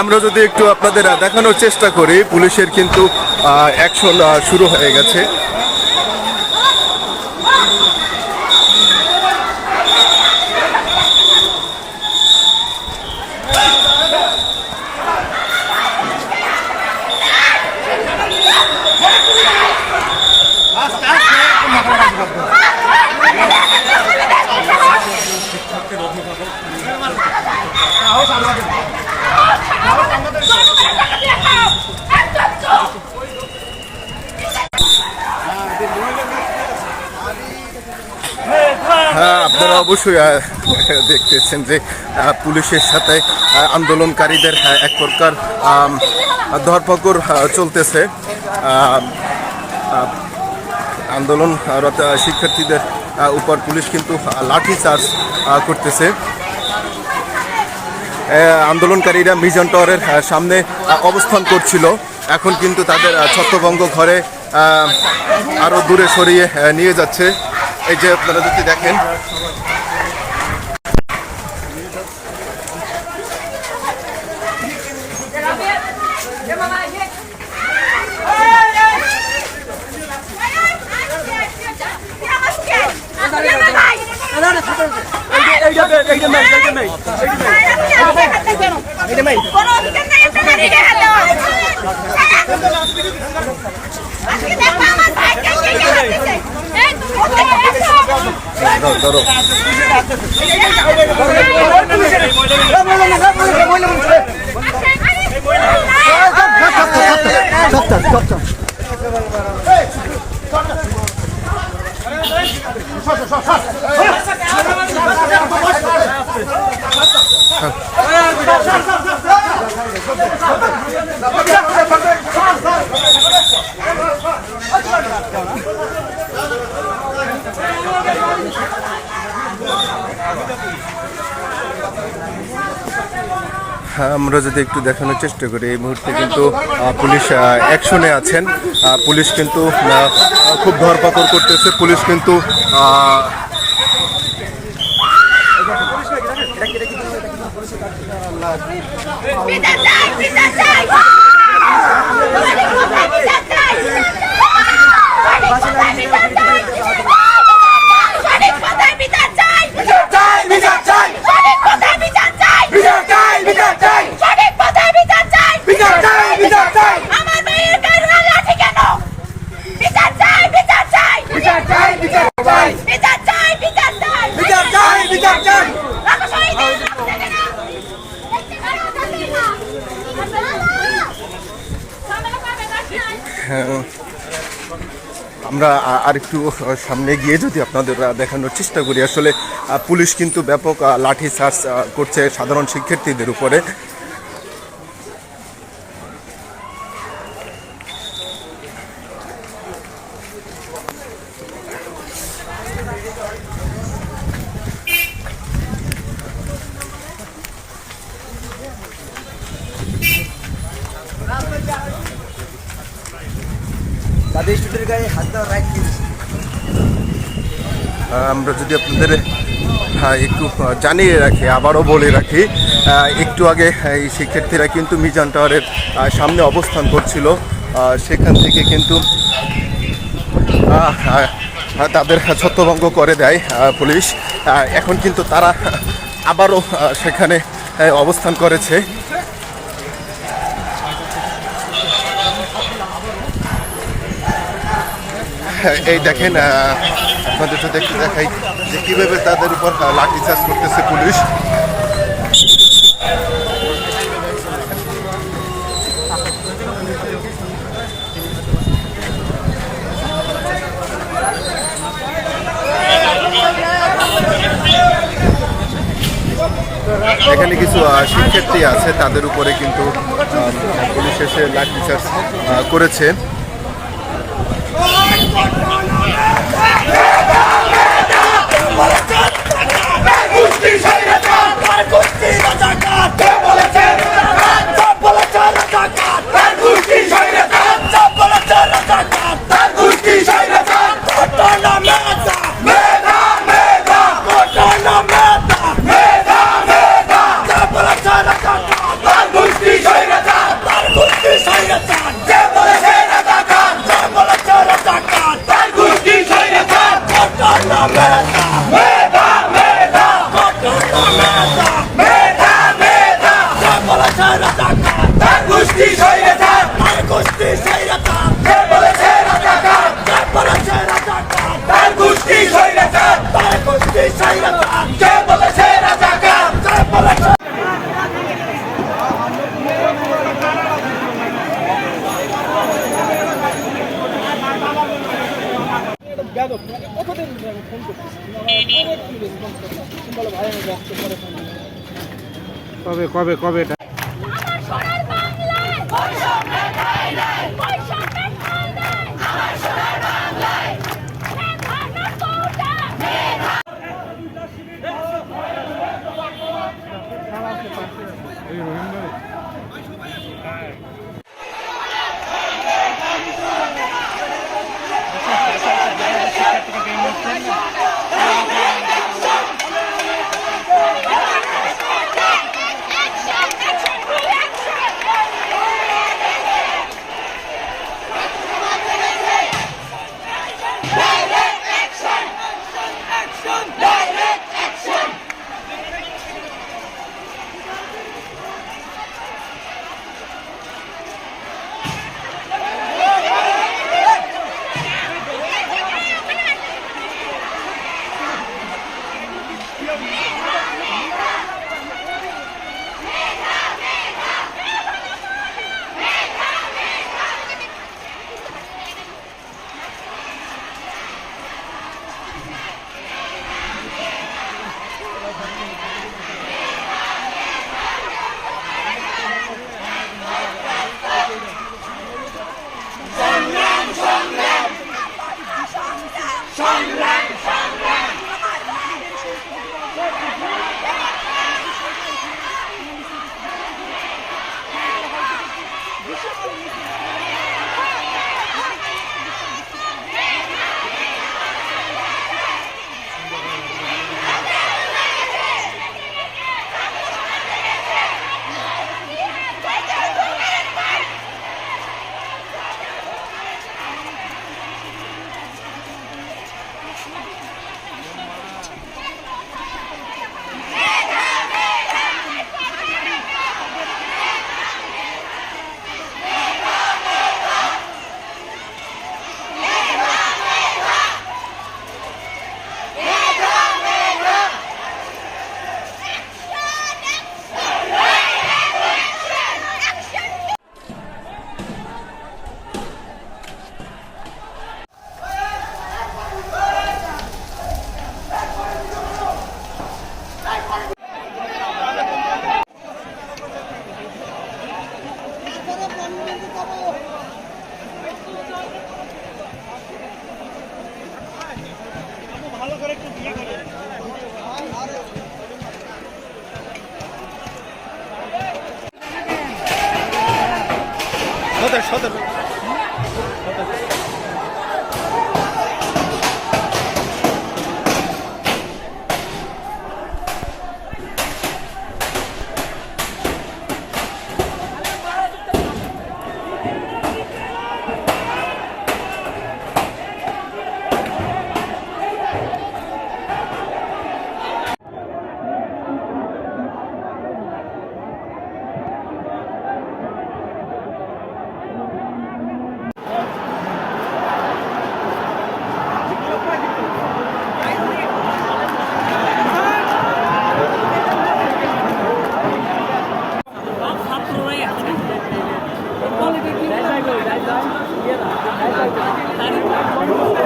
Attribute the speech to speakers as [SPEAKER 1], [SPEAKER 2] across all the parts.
[SPEAKER 1] আমরা যদি একটু আপনাদের দেখানোর চেষ্টা করি পুলিশের কিন্তু অ্যাকশন শুরু হয়ে গেছে হ্যাঁ আপনারা অবশ্যই দেখতেছেন যে পুলিশের সাথে আন্দোলনকারীদের এক প্রকার ধরপকড় চলতেছে। আন্দোলনরত শিক্ষার্থীদের উপর পুলিশ কিন্তু লাঠি চার্জ করতেছে। আন্দোলনকারীরা মিজান টাওয়ারের সামনে অবস্থান করছিল। এখন কিন্তু তাদের ছত্রভঙ্গ ঘরে আরও দূরে সরিয়ে নিয়ে যাচ্ছে। এই যে আপনারা যদি দেখেন।
[SPEAKER 2] আজকে
[SPEAKER 1] ধরো, ধরো হ্যাঁ, আমরা যদি একটু দেখানোর চেষ্টা করি এই মুহূর্তে কিন্তু পুলিশ অ্যাকশনে আছেন। পুলিশ কিন্তু খুব ধরপাকড় করতেছে। পুলিশ কিন্তু
[SPEAKER 2] আমরা আর একটু সামনে
[SPEAKER 1] গিয়ে যদি আপনাদের দেখানোর চেষ্টা করি। আসলে পুলিশ কিন্তু ব্যাপক লাঠি চার্জ করছে সাধারণ শিক্ষার্থীদের উপরে।
[SPEAKER 3] তাদের গায়ে হাত দেওয়ার রাইট
[SPEAKER 1] আমরা যদি আপনাদের হ্যাঁ, একটু জানিয়ে রাখি আবারও বলে রাখি একটু আগে এই শিক্ষার্থীরা কিন্তু মিজান টাওয়ারের সামনে অবস্থান করছিল। সেখান থেকে কিন্তু তাদের ছত্রভঙ্গ করে দেয় পুলিশ। এখন কিন্তু তারা আবারও সেখানে অবস্থান করেছে। এই দেখেন আপনাদের যদি একটু দেখাই যে কীভাবে তাদের উপর আহ, লাঠিচার্জ করতেছে পুলিশ। এখানে কিছু শিক্ষার্থী আছে তাদের উপরে কিন্তু পুলিশ এসে লাঠিচার্জ আহ, করেছে।
[SPEAKER 4] I'm back. ফোন
[SPEAKER 5] কবে কবে কবে এটা?
[SPEAKER 2] রোহিঙ্গা
[SPEAKER 4] সমর্থকমন্ত্রী নেত্রীমণ্ডল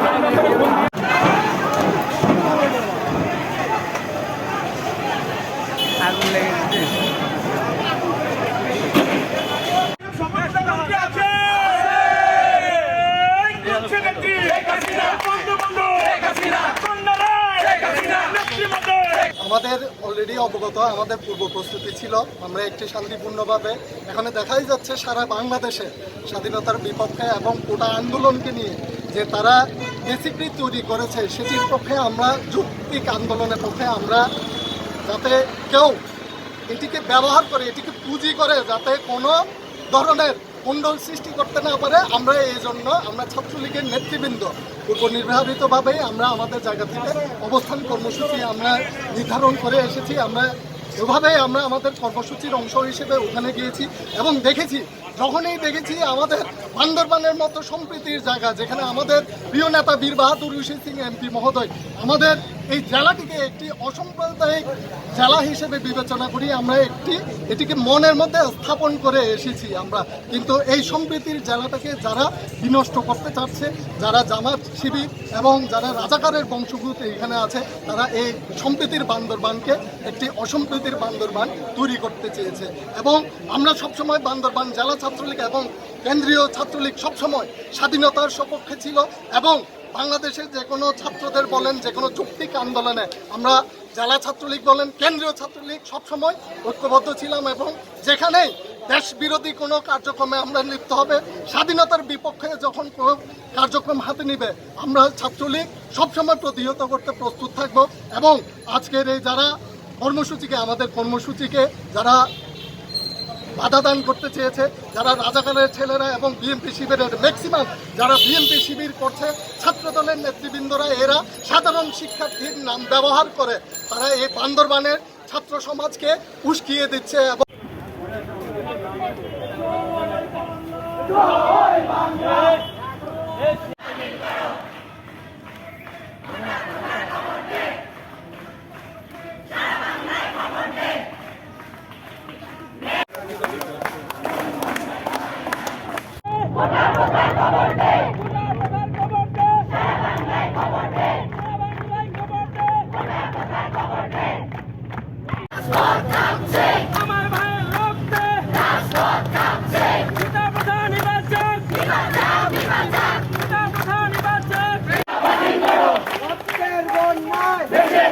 [SPEAKER 6] আমাদের অলরেডি অবগত, আমাদের পূর্ব প্রস্তুতি ছিল, আমরা একটি শান্তিপূর্ণভাবে। এখানে দেখাই যাচ্ছে সারা বাংলাদেশে স্বাধীনতার বিপক্ষে এবং কোটা আন্দোলনকে নিয়ে যে তারা বেসিকলি তৈরি করেছে, সেটির পক্ষে আমরা যৌক্তিক আন্দোলনের পক্ষে আমরা যাতে কেউ এটিকে ব্যবহার করে, এটিকে পুঁজি করে যাতে কোনো ধরনের কুণ্ডল সৃষ্টি করতে না পারে, আমরা এই জন্য আমরা ছাত্রলীগের নেতৃবৃন্দ। পূর্ব নির্ধারিতভাবেই আমরা আমাদের জায়গা থেকে অবস্থান কর্মসূচি আমরা নির্ধারণ করে এসেছি। আমরা এভাবেই আমরা আমাদের কর্মসূচির অংশ হিসেবে ওখানে গিয়েছি এবং দেখেছি, যখনই দেখেছি আমাদের বান্দরবানের মতো সম্প্রীতির জায়গা, যেখানে আমাদের প্রিয় নেতা বীর বাহাদুর সিং, এমপি মহোদয়, আমাদের এই জেলাটিকে একটি অসাম্প্রদায়িক জেলা হিসেবে বিবেচনা করি আমরা একটি, এটিকে মনের মধ্যে স্থাপন করে এসেছি আমরা। কিন্তু এই সম্প্রীতির জেলাটাকে যারা বিনষ্ট করতে চাচ্ছে, যারা জামাত শিবির এবং যারা রাজাকারের বংশভূত এখানে আছে, তারা এই সম্প্রীতির বান্দরবানকে একটি অসম্প্রীতির বান্দরবান তৈরি করতে চেয়েছে। এবং আমরা সবসময় বান্দরবান জেলা ছাত্রলীগ এবং কেন্দ্রীয় ছাত্রলীগ সবসময় স্বাধীনতার সপক্ষে ছিল এবং বাংলাদেশের যে কোনো ছাত্রদের বলেন, যে কোনো যৌক্তিক আন্দোলনে আমরা জেলা ছাত্রলীগ বলেন, কেন্দ্রীয় ছাত্রলীগ সবসময় ঐক্যবদ্ধ ছিলাম এবং যেখানেই দেশ বিরোধী কোনো কার্যক্রমে আমরা লিপ্ত হবে, স্বাধীনতার বিপক্ষে যখন কোনো কার্যক্রম হাতে নিবে, আমরা ছাত্রলীগ সবসময় প্রতিহত করতে প্রস্তুত থাকব এবং আজকের এই যারা কর্মসূচিকে, আমাদের কর্মসূচিকে, যারা বাধা দান করতে চেয়েছে। যারা রাজাকারের ছেলেরা এবং বিএনপি শিবিরের ম্যাক্সিমাম যারা বিএনপি শিবির করছে ছাত্র দলের নেতৃবৃন্দরা, এরা সাধারণ শিক্ষার্থীর নাম ব্যবহার করে, তারা এই বান্দরবানের ছাত্র সমাজকে উস্কিয়ে দিচ্ছে এবং দেশে